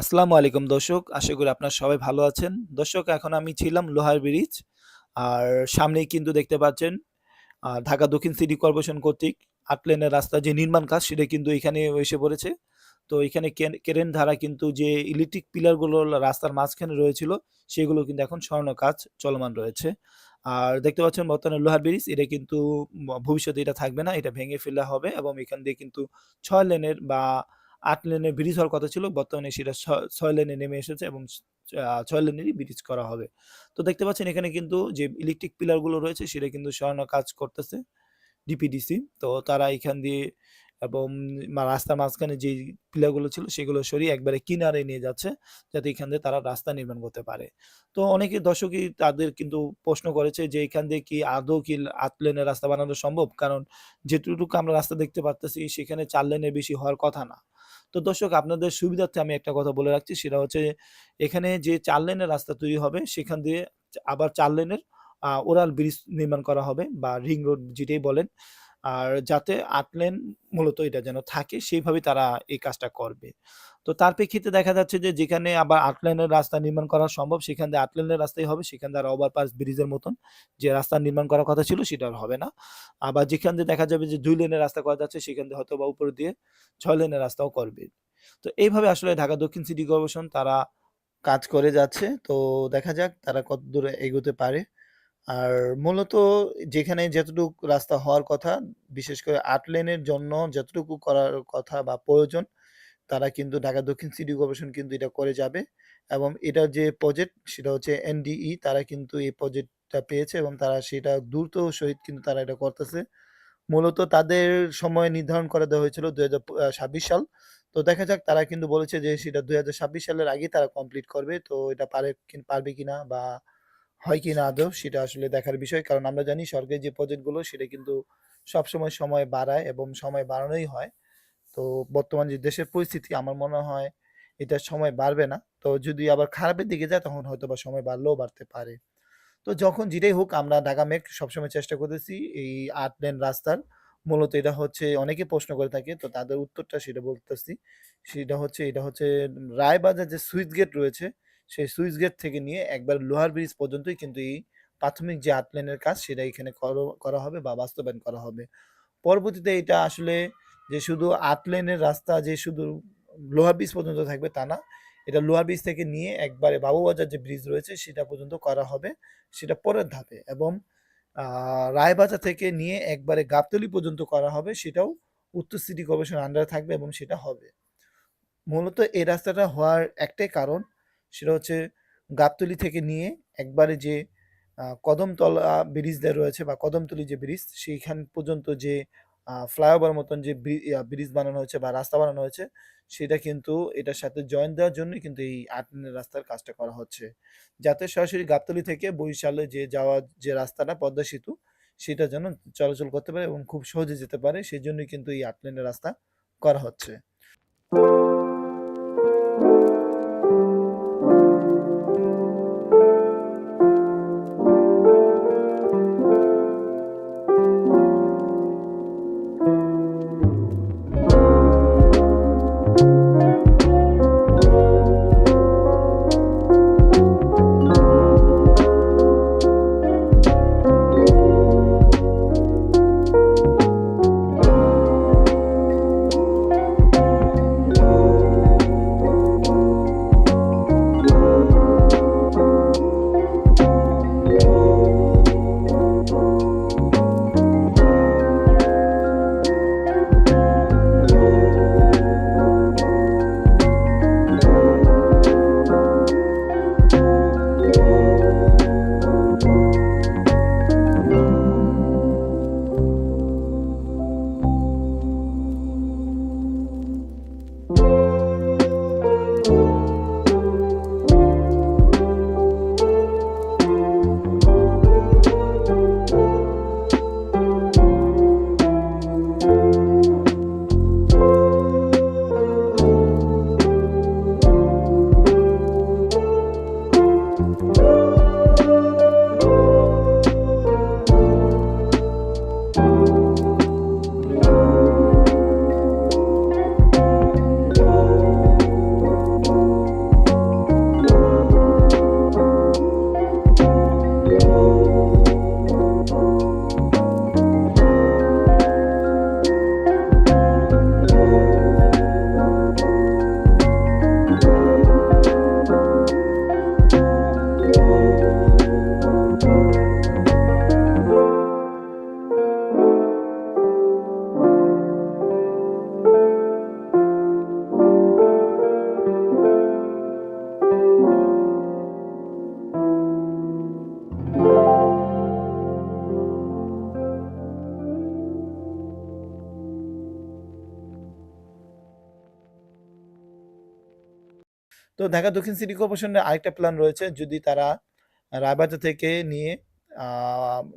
আসসালামু আলাইকুম দর্শক। আশা করি আপনারা সবাই ভালো আছেন। দর্শক, এখন আমি ছিলাম লোহার ব্রিজ। আর সামনেই কিন্তু দেখতে পাচ্ছেন ঢাকা দক্ষিণ সিটি কর্পোরেশন কর্তৃক আট লেনের রাস্তার যে নির্মাণ কাজ, সেটা কিন্তু এখানে এসে পড়েছে। তো এখানে ক্রেন দ্বারা কিন্তু যে ইলেকট্রিক পিলারগুলো রাস্তার মাঝখানে রয়েছিল, সেগুলো কিন্তু এখন সরানোর কাজ চলমান রয়েছে। আর দেখতে পাচ্ছেন বর্তমানে লোহার ব্রিজ, এটা কিন্তু ভবিষ্যতে এটা থাকবে না। এটা ভেঙে ফেলা হবে এবং এখান দিয়ে কিন্তু ছয় লেনের বা ৮ লেনের ব্রিজ হওয়ার কথা ছিল। বর্তমানে সেটা ছয় ৬ লেনে নেমে এসেছে এবং ছয় আ ৬ লেনেরই ব্রিজ করা হবে। তো দেখতে পাচ্ছেন এখানে কিন্তু যে ইলেকট্রিক পিলারগুলো রয়েছে, সেটা কিন্তু সরানোর কাজ করতেছে ডিপিডিসি। তো তারা এখান দিয়ে এবং রাস্তার মাঝখানে যেই পিলারগুলো ছিল, সেগুলো সরিয়ে একবারে কিনারে নিয়ে যাচ্ছে। যাতে এখান দিয়ে তারা রাস্তা নির্মাণ করতে পারে। তো অনেকে দর্শকই তাদের কিন্তু প্রশ্ন করেছে যে এখান দিয়ে কি আদৌ কি আট লেনের রাস্তা বানানো সম্ভব? কারণ যেটুকু আমরা রাস্তা দেখতে পারতেছি, সেখানে চার লেনের বেশি হওয়ার কথা না। তো দর্শক, আপনাদের সুবিধার্থে আমি একটা কথা বলে রাখছি সেটা হচ্ছে এখানে যে চার লেনের রাস্তা তৈরি হবে, সেখান দিয়ে আবার চার লেনের ওরাল ব্রিজ নির্মাণ করা হবে বা রিং রোড যেটাই বলেন। আর যাতে ৮ লেন মূলত এটা যেন থাকে সেইভাবেই তারা এই কাজটা করবে। তো তার প্রেক্ষিতে দেখা যাচ্ছে যে, যেখানে আবার ৮ লেনের রাস্তা নির্মাণ করা সম্ভব, সেখান দিয়ে ৮ লেনের রাস্তাই হবে। সেখান দিয়ে আর ওভারপাস ব্রিজের মতন যে রাস্তা নির্মাণ করার কথা ছিল, সেটা আর হবে না। আবার যেখান দিয়ে দেখা যাবে যে, দুই লেনের রাস্তা করা যাচ্ছে, সেখান দিয়ে হয়তো বা উপর দিয়ে ছয় লেনের রাস্তাও করবে। তো এইভাবে আসলে ঢাকা দক্ষিণ সিটি কর্পোরেশন তারা কাজ করে যাচ্ছে। তো দেখা যাক তারা কতদূর এগোতে পারে। আর মূলত যেখানে যতটুকু রাস্তা হওয়ার কথা, বিশেষ করে আট লেনের জন্য যতটুকু করার কথা বা প্রয়োজন, তারা কিন্তু ঢাকা দক্ষিণ সিটি কর্পোরেশন কিন্তু এটা করে যাবে। এবং এটার যে প্রজেক্ট সেটা হচ্ছে এনডিই তারা কিন্তু এই প্রজেক্টটা পেয়েছে এবং তারা সেটা দ্রুত সহিত কিন্তু তারা এটা করতেছে। মূলত তাদের সময় নির্ধারণ করে দেওয়া হয়েছিল ২০০০ প আ ২৬ সাল। তো দেখা যাক, তারা কিন্তু বলেছে যে সেটা ২০২৬ সালের আগেই তারা কমপ্লিট করবে। তো এটা পারে পারবে কিনা বা হয় কি না আদৌ, সেটা আসলে দেখার বিষয়। কারণ আমরা জানি সরকারি যে প্রজেক্টগুলো সেটা কিন্তু সবসময় সময় বাড়ায় এবং সময় বাড়ানোই হয়। তো বর্তমান যে দেশের পরিস্থিতি, আমার মনে হয় এটা সময় বাড়বে না। তো যদি আবার খারাপের দিকে যায়, তখন হয়তো বা সময় বাড়লেও বাড়তে পারে। তো যখন যেটাই হোক, আমরা ঢাকা মেট সবসময় চেষ্টা করতেছি এই ৮ লেন রাস্তার মূলত এটা হচ্ছে, অনেকে প্রশ্ন করে থাকে। তো তাদের উত্তরটা সেটা বলতেছি। সেটা হচ্ছে, এটা হচ্ছে রায়বাজার যে সুইচ গেট রয়েছে সেই সুইচ গেট থেকে নিয়ে একবার লোহার ব্রিজ পর্যন্তই কিন্তু এই প্রাথমিক যে ৮ লেনের কাজ সেটা এখানে কর হবে বা বাস্তবায়ন করা হবে। পরবর্তীতে এটা আসলে যে শুধু ৮ রাস্তা যে শুধু লোহার ব্রিজ পর্যন্ত থাকবে তা না। এটা লোহার ব্রিজ থেকে নিয়ে একবারে বাবুবাজার যে ব্রিজ রয়েছে সেটা পর্যন্ত করা হবে। সেটা পরের ধাপে এবং রায়বাজার থেকে নিয়ে একবারে গাবতলি পর্যন্ত করা হবে, সেটাও উত্তর সিটি কর্পোরেশনের আন্ডারে থাকবে এবং সেটা হবে। মূলত এই রাস্তাটা হওয়ার একটাই কারণ সেটা হচ্ছে গাবতলী থেকে নিয়ে একবারে যে কদমতলা ব্রিজ ব্রিজটা রয়েছে বা কদমতলি যে ব্রিজ, সেইখান পর্যন্ত যে ফ্লাইওভার মতন যে ব্রিজ বানানো হয়েছে বা রাস্তা বানানো হয়েছে, সেটা কিন্তু এটার সাথে জয়েন দেওয়ার জন্যই কিন্তু এই ৮ লেনের রাস্তার কাজটা করা হচ্ছে। যাতে সরাসরি গাবতলী থেকে বরিশালে যে যাওয়ার যে রাস্তাটা পদ্মা সেতু সেটা যেন চলাচল করতে পারে এবং খুব সহজে যেতে পারে, সেজন্যই কিন্তু এই ৮ লেনের রাস্তা করা হচ্ছে। তো ঢাকা দক্ষিণ সিটি কর্পোরেশনের আরেকটা প্ল্যান রয়েছে যদি তারা রায়বাজার থেকে নিয়ে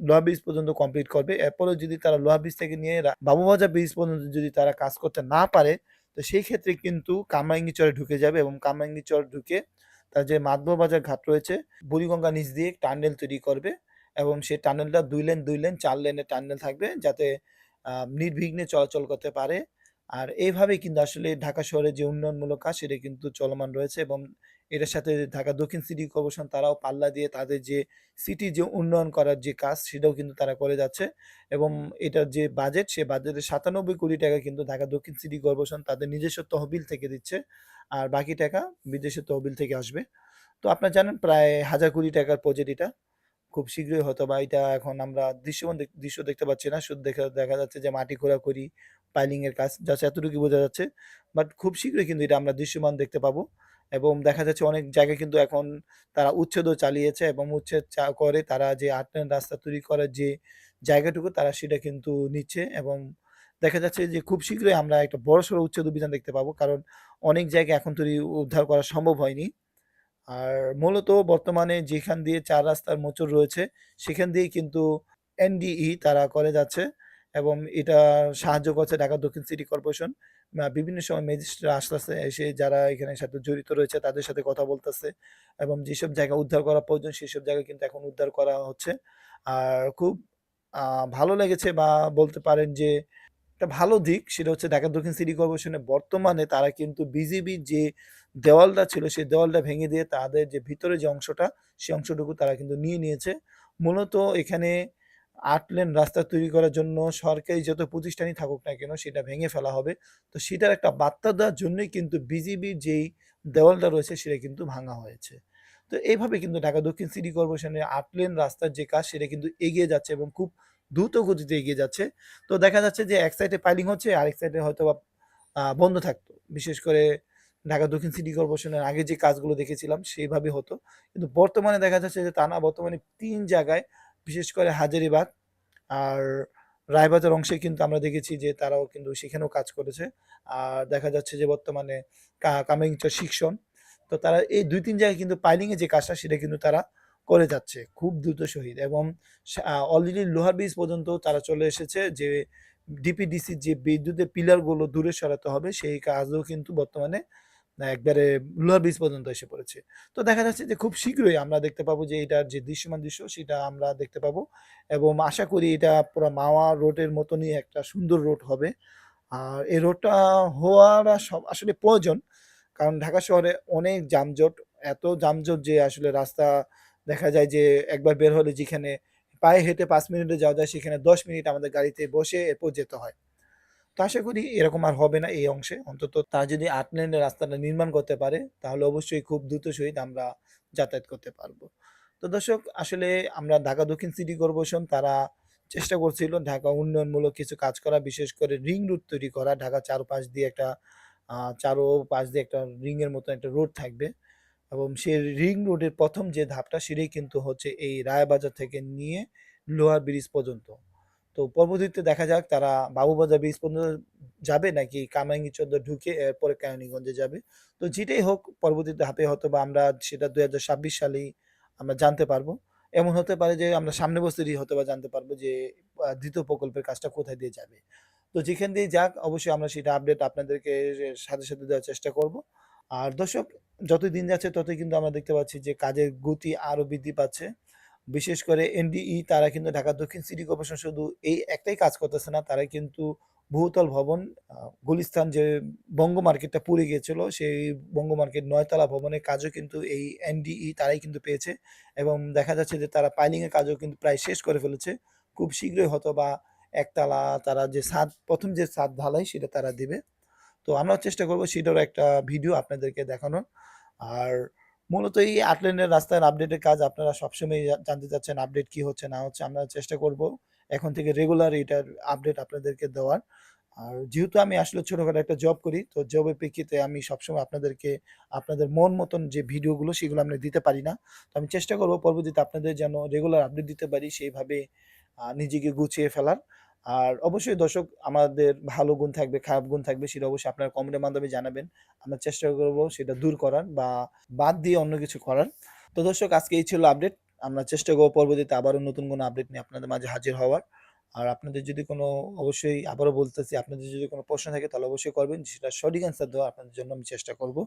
লোহা ব্রিজ পর্যন্ত কমপ্লিট করবে। এরপরেও যদি তারা লোহা ব্রিজ থেকে নিয়ে বাবুবাজার ব্রিজ পর্যন্ত যদি তারা কাজ করতে না পারে, তো সেই ক্ষেত্রে কিন্তু কামরাঙ্গীরচরে ঢুকে যাবে এবং কামরাঙ্গীরচর ঢুকে তার যে মাধববাজার ঘাট রয়েছে, বুড়িগঙ্গা নিচ দিয়ে টানেল তৈরি করবে এবং সেই টানেলটা দুই লেন, দুই লেন চার লেনের টানেল থাকবে যাতে নির্বিঘ্নে চলাচল করতে পারে। আর এইভাবেই কিন্তু আসলে ঢাকা শহরে যে উন্নয়নমূলক কাজ সেটা কিন্তু চলমান রয়েছে এবং এটার সাথে ঢাকা দক্ষিণ সিটি কর্পোরেশন তারাও পাল্লা দিয়ে তাদের যে সিটি যে উন্নয়ন করার যে কাজ সেটাও কিন্তু তারা করে যাচ্ছে এবং এটার যে বাজেট সে বাজেটের ৯৭ কোটি টাকা কিন্তু ঢাকা দক্ষিণ সিটি কর্পোরেশন তাদের নিজস্ব তহবিল থেকে দিচ্ছে। আর বাকি টাকা বিদেশের তহবিল থেকে আসবে। তো আপনারা জানেন প্রায় হাজার কোটি টাকার প্রজেক্ট এটা। খুব শীঘ্রই হয়তো বা এটা এখন আমরা দৃশ্যমান দৃশ্য দেখতে পাচ্ছি না। শুধু দেখা দেখা যাচ্ছে যে মাটি খোঁড়াখুড়ি, পাইলিং এর কাজ জাস্ট এতটুকু বোঝা যাচ্ছে। বাট খুব শীঘ্রই কিন্তু এটা আমরা দৃশ্যমান দেখতে পাবো এবং দেখা যাচ্ছে অনেক জায়গায় কিন্তু এখন তারা উচ্ছেদও চালিয়েছে এবং উচ্ছেদ করে তারা যে ৮ লেন রাস্তা তৈরি করার যে জায়গাটুকু তারা সেটা কিন্তু নিচ্ছে এবং দেখা যাচ্ছে যে খুব শীঘ্রই আমরা একটা বড়সড় উচ্ছেদ অভিযান দেখতে পাবো। কারণ অনেক জায়গা এখন তৈরি উদ্ধার করা সম্ভব হয়নি। আর মূলত বর্তমানে যেখান দিয়ে চার রাস্তার মোচড় রয়েছে, সেখান দিয়েই কিন্তু এনডিই তারা করে যাচ্ছে এবং এটা সাহায্য করছে ঢাকা দক্ষিণ সিটি কর্পোরেশন। বিভিন্ন সময় ম্যাজিস্ট্রেটরা আসতেছে, এসে যারা এখানের সাথে জড়িত রয়েছে তাদের সাথে কথা বলতেছে এবং যেসব জায়গা উদ্ধার করা প্রয়োজন সেসব জায়গা কিন্তু এখন উদ্ধার করা হচ্ছে। আর খুব ভালো লেগেছে বা বলতে পারেন যে একটা ভালো দিক সেটা হচ্ছে ঢাকা দক্ষিণ সিটি কর্পোরেশনের বর্তমানে তারা কিন্তু বিজিবির যে দেওয়ালটা ছিল সেই দেওয়ালটা ভেঙে দিয়ে তাদের যে ভিতরে যে অংশটা সেই অংশটুকু তারা কিন্তু নিয়ে নিয়েছে। মূলত এখানে ৮ লেন রাস্তা তৈরি করার জন্য সরকারি যত প্রতিষ্ঠানই থাকুক না কেন সেটা ভেঙে ফেলা হবে। তো সেটার একটা বার্তা দেওয়ার জন্যই কিন্তু বিজিবির যেই দেওয়ালটা রয়েছে সেটা কিন্তু ভাঙা হয়েছে। তো এইভাবে কিন্তু ঢাকা দক্ষিণ সিটি কর্পোরেশনের ৮ লেন রাস্তার যে কাজ সেটা কিন্তু এগিয়ে যাচ্ছে এবং খুব দ্রুত গতিতে এগিয়ে যাচ্ছে। তো দেখা যাচ্ছে যে এক সাইডে পাইলিং হচ্ছে আরেক সাইডে হয়তোবা, আ, বন্ধ থাকতো। বিশেষ করে ঢাকা দক্ষিণ সিটি কর্পোরেশনের আগে যে কাজগুলো দেখেছিলাম সেইভাবে হতো। কিন্তু বর্তমানে দেখা যাচ্ছে যে তা না, বর্তমানে তিন জায়গায় বিশেষ করে হাজারীবাগ আর রায়বাজার অংশে কিন্তু আমরা দেখেছি যে তারাও কিন্তু সেখানেও কাজ করেছে। আর দেখা যাচ্ছে যে বর্তমানে কা কামারহাটির শিক্ষণ। তো তারা এই ২-৩ জায়গায় কিন্তু পাইলিং এর যে কাজটা সেটা কিন্তু তারা করে যাচ্ছে খুব দ্রুত সহিত এবং অলরেডি লোহার ব্রিজ পর্যন্ত তারা চলে এসেছে যে ডিপিডিসির যে বিদ্যুতের পিলারগুলো দূরে সরাতে হবে সেই কাজও কিন্তু বর্তমানে একবারে লোহার ব্রিজ পর্যন্ত এসে পড়েছে। তো দেখা যাচ্ছে যে খুব শীঘ্রই আমরা দেখতে পাবো যে এটার যে দৃশ্যমান দৃশ্য সেটা আমরা দেখতে পাবো এবং আশা করি এটা পুরো মাওয়া রোডের মতনই একটা সুন্দর রোড হবে। আর এই রোডটা হওয়ার সব আসলে প্রয়োজন। কারণ ঢাকা শহরে অনেক যানজট, এত যানজট যে আসলে রাস্তা দেখা যায় যে একবার বের হলে যেখানে পায়ে হেঁটে পাঁচ মিনিটে যাওয়া যায় সেখানে ১০ মিনিট আমাদের গাড়িতে বসে এরপর যেতে হয়। তো আশা করি এরকম আর হবে না এই অংশে। অন্তত তারা যদি ৮ লেনের রাস্তাটা নির্মাণ করতে পারে তাহলে অবশ্যই খুব দ্রুত সহিত আমরা যাতায়াত করতে পারব। তো দর্শক আসলে আমরা ঢাকা দক্ষিণ সিটি কর্পোরেশন তারা চেষ্টা করছিল ঢাকা উন্নয়নমূলক কিছু কাজ করা, বিশেষ করে রিং রোড তৈরি করা। ঢাকার চারপাশ দিয়ে একটা আ চারোপাশ দিয়ে একটা রিং এর মতো একটা রোড থাকবে এবং সেই রিং রোডের প্রথম যে ধাপটা সেটাই কিন্তু হচ্ছে এই রায়বাজার থেকে নিয়ে লোহার ব্রিজ পর্যন্ত। তো পরবর্তীতে দেখা যাক তারা বাবুবাজার ব্রিজ পর্যন্ত যাবে নাকি কামরাঙ্গীরচর ঢুকে এরপরে কেরানীগঞ্জে যাবে। তো যেটাই হোক পরবর্তী ধাপে হয়তোবা আমরা সেটা ২০২৬ সালেই আমরা জানতে পারব। এমন হতে পারে যে আমরা সামনে বছরই হয়তোবা জানতে পারব যে ২য় প্রকল্পের কাজটা কোথায় দিয়ে যাবে। তো যেখান দিয়ে যাক অবশ্যই আমরা সেটা আপডেট আপনাদেরকে সাথে, সাথে দেওয়ার চেষ্টা করব। আর দর্শক যতই দিন যাচ্ছে ততই কিন্তু আমরা দেখতে পাচ্ছি যে কাজের গতি আরও বৃদ্ধি পাচ্ছে। বিশেষ করে এনডিই তারা কিন্তু ঢাকা দক্ষিণ সিটি কর্পোরেশন শুধু এই একটাই কাজ করতেছে না, তারা কিন্তু বহুতল ভবন গুলিস্তান যে বঙ্গ মার্কেটটা পুড়ে গিয়েছিল সেই বঙ্গ মার্কেট ৯ তলা ভবনের কাজও কিন্তু এই এনডিই তারাই কিন্তু পেয়েছে এবং দেখা যাচ্ছে যে তারা পাইলিং এর কাজও কিন্তু প্রায় শেষ করে ফেলেছে। খুব শীঘ্রই হয়তোবা একতলা তারা যে ছাদ ১ম যে ছাদ ঢালাই সেটা তারা দিবে। তো আমরাও চেষ্টা করব সেটারও একটা ভিডিও আপনাদেরকে দেখানোর। আর মূলত এই ৮ লেনের রাস্তার আপডেটের কাজ আপনারা সবসময়ই জা জানতে চাচ্ছেন আপডেট কি হচ্ছে না হচ্ছে। আমরা চেষ্টা করব এখন থেকে রেগুলার এটার আপডেট আপনাদেরকে দেওয়ার। আর যেহেতু আমি আসলে ছোটখাটো একটা জব করি, তো জবের প্রেক্ষিতে আমি সবসময় আপনাদেরকে আপনাদের মন মতন যে ভিডিওগুলো সেগুলো আমি দিতে পারি না। তো আমি চেষ্টা করব পরবর্তীতে আপনাদের যেন রেগুলার আপডেট দিতে পারি সেইভাবে নিজেকে গুছিয়ে ফেলার। আর অবশ্যই দর্শক আমাদের ভালো গুণ থাকবে, খারাপ গুণ থাকবে সেটা অবশ্যই আপনার কমেন্টের মাধ্যমে জানাবেন। আমরা চেষ্টা করব সেটা দূর করার বা বাদ দিয়ে অন্য কিছু করার। তো দর্শক আজকে এই ছিল আপডেট। আমরা চেষ্টা করব পরবর্তীতে আবারও নতুন কোনো আপডেট নিয়ে আপনাদের মাঝে হাজির হওয়ার। আর আপনাদের যদি কোনো অবশ্যই আবারও বলতেছি আপনাদের যদি কোনো প্রশ্ন থাকে তাহলে অবশ্যই করবেন। সেটার সঠিক অ্যান্সার দেওয়ার আপনাদের জন্য আমি চেষ্টা করব।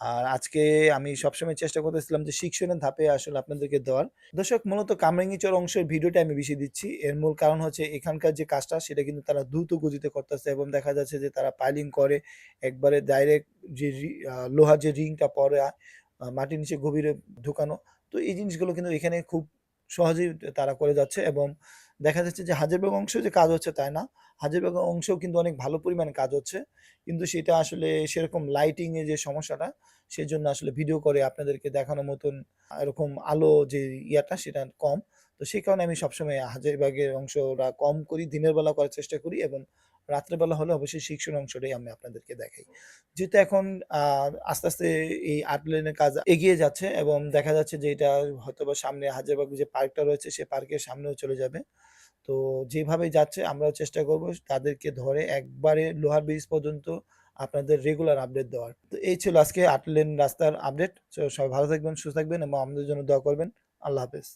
আর আজকে আমি সবসময় চেষ্টা করতেছিলাম যে শিক্ষণের ধাপে আসলে আপনাদেরকে দেওয়ার। দর্শক, মূলত কামরাঙ্গীচর অংশের ভিডিওটা আমি বেশি দিচ্ছি। এর মূল কারণ হচ্ছে এখানকার যে কাজটা, সেটা কিন্তু তারা দ্রুত গতিতে করতেছে এবং দেখা যাচ্ছে যে তারা পাইলিং করে একবারে ডাইরেক্ট যে রি লোহার যে রিংটা আ, মাটির নিচে গভীরে ঢুকানো। তো এই জিনিসগুলো কিন্তু এখানে খুব সহজেই তারা করে যাচ্ছে এবং দেখা যাচ্ছে যে হাজারবাগ অংশেও যে কাজ হচ্ছে তাই না। হাজারবাগ অংশেও কিন্তু অনেক ভালো পরিমাণে কাজ হচ্ছে। কিন্তু সেটা আসলে সেরকম লাইটিং যে সমস্যাটা, সেজন্য আসলে ভিডিও করে আপনাদেরকে দেখানোর মতন এরকম আলো যে ইয়াটা সেটা কম। তো সেই কারণে আমি সবসময় হাজারবাগের অংশটা কম করি। দিনের বেলা করার চেষ্টা করি এবং রাত্রের বেলা হলে অবশ্যই শিক্ষণ অংশটাই আমি আপনাদেরকে দেখাই। যেহেতু এখন আস্তে, আস্তে এই আর্ট লেনের কাজ এগিয়ে যাচ্ছে এবং দেখা যাচ্ছে যে এটা হয়তো বা সামনে হাজারীবাগ যে পার্কটা রয়েছে সে পার্কের সামনেও চলে যাবে। তো যেভাবে যাচ্ছে আমরাও চেষ্টা করব তাদেরকে ধরে একবারে লোহার ব্রিজ পর্যন্ত আপনাদের রেগুলার আপডেট দেওয়ার। তো এই ছিল আজকে আট লেন রাস্তার আপডেট। সবাই ভালো থাকবেন, সুস্থ থাকবেন এবং আমাদের জন্য দোয়া করবেন। আল্লাহ হাফেজ।